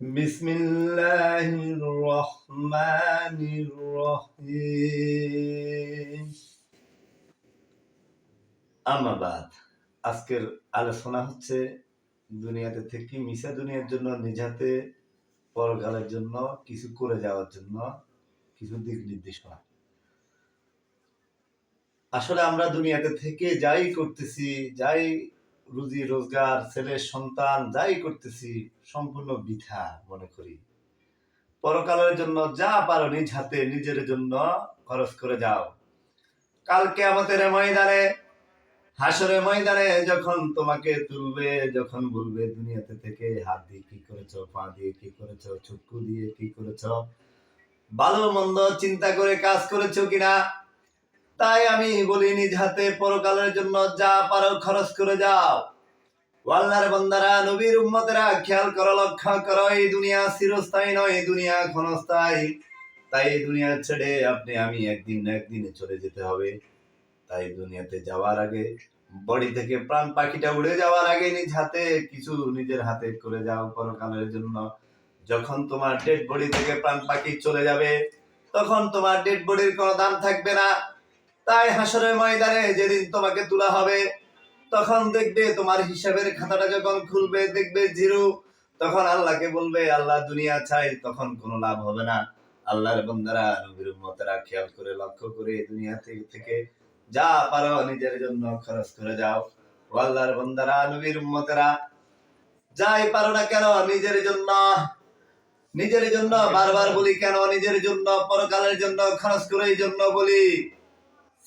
بسم الله الرحمن الرحيم আমাবাদ আজকের আলোচনা হচ্ছে দুনিয়াতে থেকে মিশা দুনিয়ার জন্য নিজাতে পরকালের জন্য কিছু করে যাওয়ার জন্য কিছু দিক নির্দেশনা আসলে আমরা দুনিয়াতে থেকে যাই করতেছি যাই রুজি, রোজগার ছেলের সন্তান, যাই করতেছি, সম্পূর্ণ বৃথা মনে করি। পরকালের জন্য যা পারো নিজ হাতে, নিজের জন্য খরচ করে যাও। কালকে আমাদের ময়দানে হাসরে ময়দানে যখন তোমাকে তুলবে, যখন বলবে, দুনিয়াতে থেকে হাত দিয়ে কি করেছ, পা দিয়ে কি করেছ চক্ষু দিয়ে কি করেছ, ভালো, মন্দ চিন্তা করে কাজ করেছ কিনা? তাই আমি বলি নিজ হাতে পরকালের জন্য যা পারো খরচ করে যাও। আল্লাহর বান্দারা, নবীর উম্মতেরা, খেয়াল করো, লক্ষ্য করো, এই দুনিয়া চিরস্থায়ী নয়, এই দুনিয়া ক্ষণস্থায়ী। তাই এই দুনিয়া ছেড়ে আপনি, আমি একদিন না একদিনে চলে যেতে হবে। তাই দুনিয়াতে যাওয়ার আগে, বডি থেকে প্রাণ পাখিটা উড়ে যাওয়ার আগে নিজ হাতে কিছু নিজের হাতে করে যাও পরকালের জন্য। যখন তোমার ডেড বডি থেকে প্রাণ পাখি চলে যাবে, তখন তোমার ডেড বডির কোনো দাম থাকবে না। তাই হাসরের ময়দানে যেদিন তোমাকে তোলা হবে, তখন দেখবে তোমার হিসাবের খাতাটা যখন খুলবে, দেখবে জিরো। তখন আল্লাহকে বলবে, আল্লাহ দুনিয়া চাই তখন কোনো লাভ হবে না। আল্লাহর বন্দারা নবীর উম্মতেরা খেয়াল করে, লক্ষ্য করে দুনিয়া থেকে থেকে যা পারো নিজের জন্য খরচ করে যাও। ও আল্লাহর বন্দারা নবীর উম্মতেরা, যাই পারো না কেন নিজের জন্য নিজের জন্য বারবার বলি কেন নিজের জন্য, পরকালের জন্য, খরচ করে এই জন্য বলি।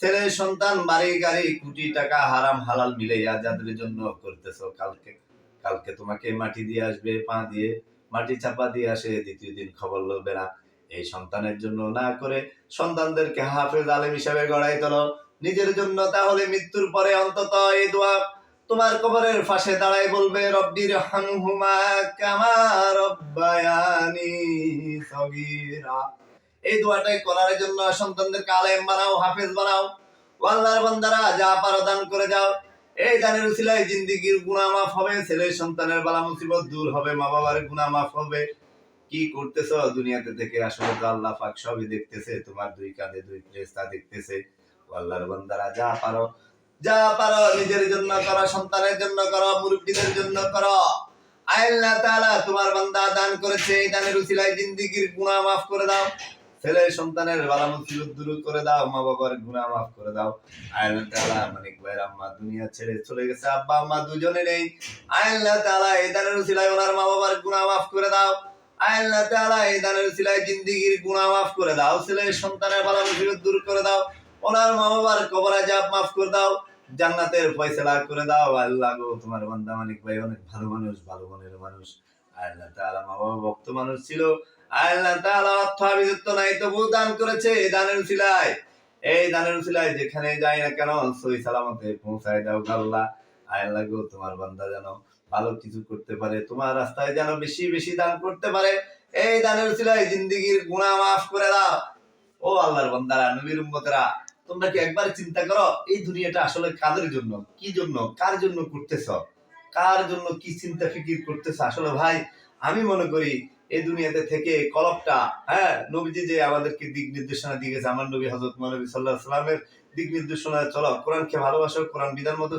ছেলে সন্তান, বাড়ি গাড়ি, কোটি টাকা হারাম, হালাল মিলে যাদের জন্য করতেছো। কালকে কালকে তোমাকে মাটি দিয়ে আসবে, পা দিয়ে, মাটি চাপা দিয়ে আসে, দ্বিতীয় দিন খবর লবে না। এই সন্তানের জন্য না করে সন্তানদেরকে হাফেজ আলেম হিসাবে গড়াই তোলো। নিজের জন্য তাহলে মৃত্যুর পরে অন্তত এই দোয়া তোমার কবরের পাশে দাঁড়াই বলবে রব্বির হানহুমা কামা রব্বায়ানি সগীরা। এই দোয়াটাই করার জন্য সন্তানদের আলেম বানাও, হাফেজ বানাও। আল্লাহর বান্দারা যা পারো দান করে যাও এই দানের উসিলায় জিন্দিগির গুণা মাফ হবে, ছেলে সন্তানের বালা মুসিবত দূর হবে মা বাবার গুণা মাফ হবে। কি করতেছো দুনিয়াতে থেকে আসলে তো আল্লাহ পাক সবই দেখতেছে, তোমার দুই কাঁধে দুই ফেরেশতা দেখতেছে। আল্লাহর বান্দারা যা পারো যা পারো নিজের জন্য করো, সন্তানের জন্য করো, মুরব্বীদের জন্য করো। আল্লাহ তাআলা তোমার বান্দা দান করেছে, এই দানের উসিলায় জিন্দিগির গুনাহ মাফ করে দাও। ছেলে সন্তানের বালা মুসিবত দূর করে দাও, মা বাবার গুনাহ মাফ করে দাও। ভাইয়ের আম্মা দুনিয়া ছেড়ে চলে গেছে। আব্বা, আম্মা দুজনে নেই। তাআলা এই দানের ওনার মা বাবার গুনাহ মাফ করে দাও। তাআলা এই দানের গুনাহ মাফ করে দাও। ছেলে সন্তানের দূর করে দাও। ওনার মা বাবার মাফ করে দাও। জান্নাতের ফয়সালা করে দাও। আল্লাহ গো, তোমার বান্দা মানিক ভাই অনেক ভালো মানুষ, ভালো মনের মানুষ। আল্লাহ তাআলা মা বাবা ভক্ত মানুষ ছিল। আল্লাহ তাআলা অর্থ আবিযুক্ত নাই, তবু দান করেছে দানের এই দানের যেখানে যাই না কেন সই সালামতে পৌঁছায় দাও আল্লাহ। আল্লাহ গো, তোমার বান্দা যেন ভালো কিছু করতে পারে, তোমার রাস্তায় যেন বেশি বেশি দান করতে পারে। এই দানের উসিলায় জিন্দিগির গুনাহ মাফ করে দাও। ও আল্লাহর বান্দারা, নবীর উম্মতেরা, তোমরা কি একবার চিন্তা করো, এই দুনিয়াটা আসলে কাদের জন্য, কি জন্য, কার জন্য করতেছ? কার জন্য কি চিন্তা ফিকির করতেছে? আসলে ভাই, আমি মনে করি এই দুনিয়াতে থেকে কলপটা হ্যাঁ নবীজি যে আমাদেরকে দিক নির্দেশনা দিয়ে গেছে আমার নবী হজরত মহানবী সাল্লাহ সাল্লামের দিক নির্দেশনা চলো, কোরআনকে ভালোবাসো, কোরআন বিধান মতো